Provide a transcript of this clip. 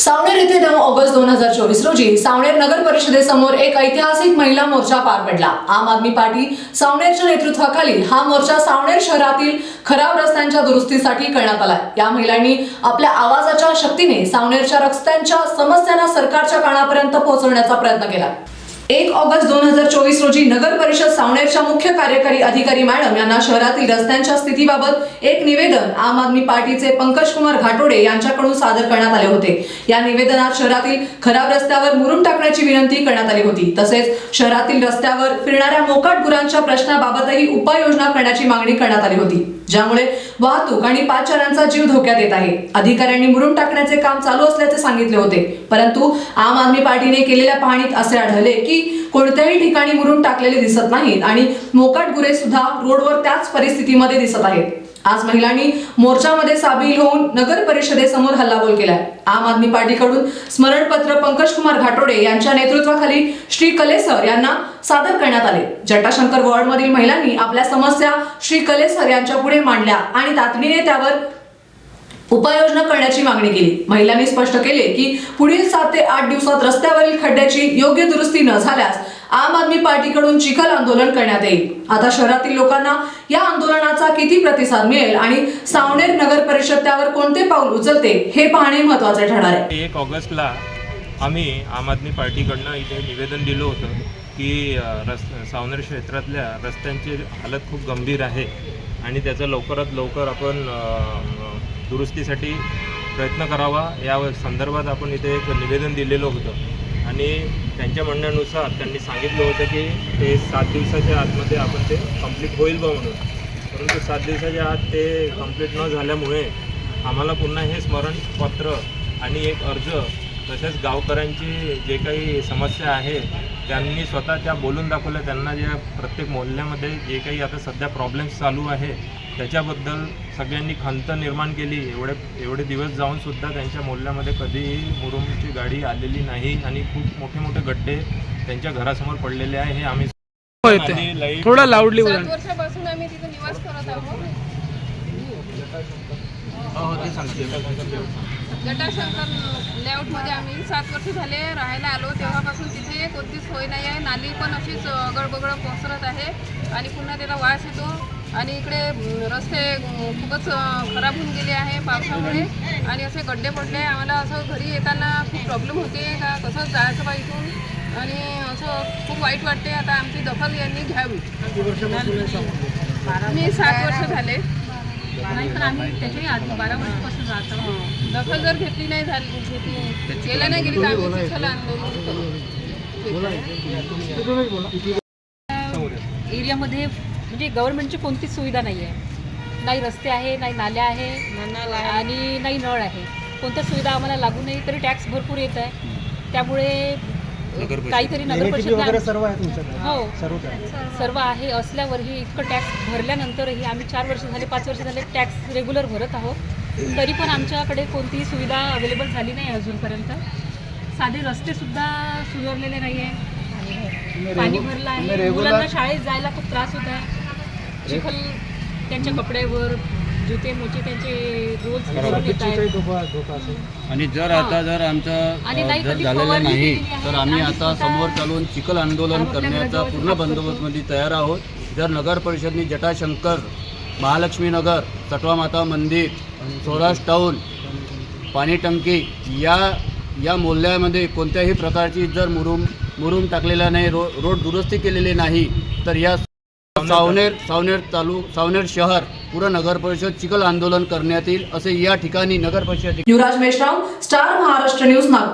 सावनेर येथे नऊ ऑगस्ट दोन हजार चोवीस रोजी सावनेर नगर परिषदेसमोर एक ऐतिहासिक महिला मोर्चा पार पडला. आम आदमी पार्टी सावनेरच्या नेतृत्वाखाली हा मोर्चा सावनेर शहरातील खराब रस्त्यांच्या दुरुस्तीसाठी करण्यात आला या महिलांनी आपल्या आवाजाच्या शक्तीने सावनेरच्या रस्त्यांच्या समस्यांना सरकारच्या कानापर्यंत पोहोचवण्याचा प्रयत्न केला. एक ऑगस्ट दोन हजार चोवीस रोजी नगर परिषद सावनेरच्या मुख्य कार्यकारी अधिकारी मॅडम यांना शहरातील रस्त्यांच्या स्थितीबाबत एक निवेदन आम आदमी पार्टीचे पंकज कुमार घाटोडे यांच्याकडून सादर करण्यात आले होते. या निवेदनात शहरातील खराब रस्त्यावर मुरुम टाकण्याची विनंती करण्यात आली होती. तसेच शहरातील रस्त्यावर फिरणाऱ्या मोकाट गुरांच्या प्रश्नाबाबतही उपाययोजना करण्याची मागणी करण्यात आली होती. ज्यामुळे वाहतूक आणि पादचाऱ्यांचा जीव धोक्यात येत आहे. अधिकाऱ्यांनी मुरून टाकण्याचे काम चालू असल्याचे सांगितले होते. परंतु आम आदमी पार्टीने केलेल्या पाहणीत असे आढळले की कोणत्याही ठिकाणी मुरून टाकलेले दिसत नाहीत आणि मोकाट गुरे सुद्धा रोडवर त्याच परिस्थितीमध्ये दिसत आहेत. आज महिलांनी मोर्चामध्ये सामील होऊन नगर परिषदेसमोर हल्लाबोल केलाय. आम आदमी पार्टीकडून स्मरणपत्र पंकज कुमार घाटोडे यांच्या नेतृत्वाखाली श्री कलेसर यांना सादर करण्यात आले. जटाशंकर वॉर्डमधील महिलांनी आपल्या समस्या श्री कलेसर यांच्या पुढे मांडल्या आणि तातडीने त्यावर उपाययोजना करण्याची मागणी केली. महिलांनी स्पष्ट केले की पुढील सात ते आठ दिवसात रस्त्यावरील खड्ड्याची योग्य दुरुस्ती न झाल्यास आम आदमी पार्टीकडून चिखल आंदोलन करण्यात येईल. आता शहरातील लोकांना या आंदोलनाचा किती प्रतिसाद मिळेल आणि सावनेर नगर परिषद त्यावर कोणते पाऊल उचलते हे पाहणे महत्त्वाचे ठरणार आहे. एक ऑगस्टला आम्ही आम आदमी पार्टीकडनं इथे निवेदन दिलं होतं की रस् सावनेर क्षेत्रातल्या रस्त्यांची हालत खूप गंभीर आहे आणि त्याचं लवकरात लवकर आपण दुरुस्तीसाठी प्रयत्न करावा. या संदर्भात आपण इथे एक निवेदन दिलेलं होतं. आणि त्यांच्या म्हणण्यानुसार त्यांनी सांगितलं होतं की ते सात दिवसाच्या आतमध्ये आपण ते कंप्लीट होईल बा म्हणून. परंतु सात दिवसाच्या आत ते कंप्लीट न झाल्यामुळे आम्हाला पुन्हा हे स्मरणपत्र आणि एक अर्ज तसेच गावकऱ्यांची जे काही समस्या आहे त्यांनी स्वतः त्या बोलून दाखवल्या. त्यांना ज्या प्रत्येक मोहल्ल्यामध्ये जे काही आता सध्या प्रॉब्लेम्स चालू आहे त्याच्याबद्दल सगळ्यांनी खंत निर्माण केली. एवढे एवढे दिवस जाऊन सुद्धा त्यांच्या मोहल्ल्यामध्ये कधीही मुरुमची गाडी आलेली नाही आणि खूप मोठे मोठे गड्डे त्यांच्या घरासमोर पडलेले आहे. हे आम्ही थोडा लाऊडली वर्षापासून आम्ही तिथे निवास करत आहोत. जटाशंकर लेआउटमध्ये आम्ही सात वर्ष झाले राहायला आलो. तेव्हापासून तिथे कोणतीच सोय नाही आहे. नाली पण अशीच अगडबगड पसरत आहे. आणि पुन्हा त्याला वास येतो. आणि इकडे रस्ते खूपच खराब होऊन गेले आहे पावसामुळे. आणि असे गड्डे पडले. आम्हाला असं घरी येताना खूप प्रॉब्लेम होते का कसं जायचं बा इथून? आणि असं खूप वाईट वाटते. आता आमची दखल यांनी घ्यावी. मी सात वर्ष झाले. नाही आम्ही त्याच्याही आधी बारा वर्षापासून राहतो. दखल जर घेतली नाही झाली घेतली नाही. गेली तर आम्ही आंदोलन एरियामध्ये म्हणजे गव्हर्नमेंटची कोणतीच सुविधा नाही आहे नाही रस्ते आहे नाही नाल्या आहे आणि नाही नळ आहे. कोणत्या सुविधा आम्हाला लागू नाही तरी टॅक्स भरपूर येत आहे त्यामुळे काहीतरी नगर परिषद सर्व आहे हो. सर्व आहे. असल्यावरही इतकं टॅक्स भरल्यानंतरही आम्ही चार वर्ष झाले पाच वर्ष झाले टॅक्स रेग्युलर भरत आहोत. तरी पण आमच्याकडे कोणतीही सुविधा अवेलेबल झाली नाही अजूनपर्यंत. साधे रस्तेसुद्धा सुधारलेले नाही आहे पाणी भरलं आहे. मुलांना शाळेत जायला खूप त्रास होत. आहे चिखल त्यांच्या कपड्यावर जुते मोचे त्यांचे रोज येत आहेत आणि जर आता जर आमचं आणि अ, नाही जर कधी झालेलं फवारणी नाही केलेली आहे. तर आम्ही आता स्वतः समोर चालून चिखल आंदोलन करण्याचा पूर्ण करतो. बंदोबस्तमध्ये तयार आहोत. जर नगर परिषदनी जटाशंकर महालक्ष्मी नगर सटवा माता मंदिर सौराष्ट्र टाऊन पाणी टंकी या या मोहल्ल्यामध्ये कोणत्याही प्रकारची जर मुरुम मुरुम टाकलेला नाही रो रोड दुरुस्ती केलेली नाही तर या सावनेर सावनेर तालुक सावनेर शहर पुरं नगर परिषद चिखल आंदोलन करण्यात येईल असे या ठिकाणी नगर परिषद युवराज मेश्राम स्टार महाराष्ट्र न्यूज नागपूर.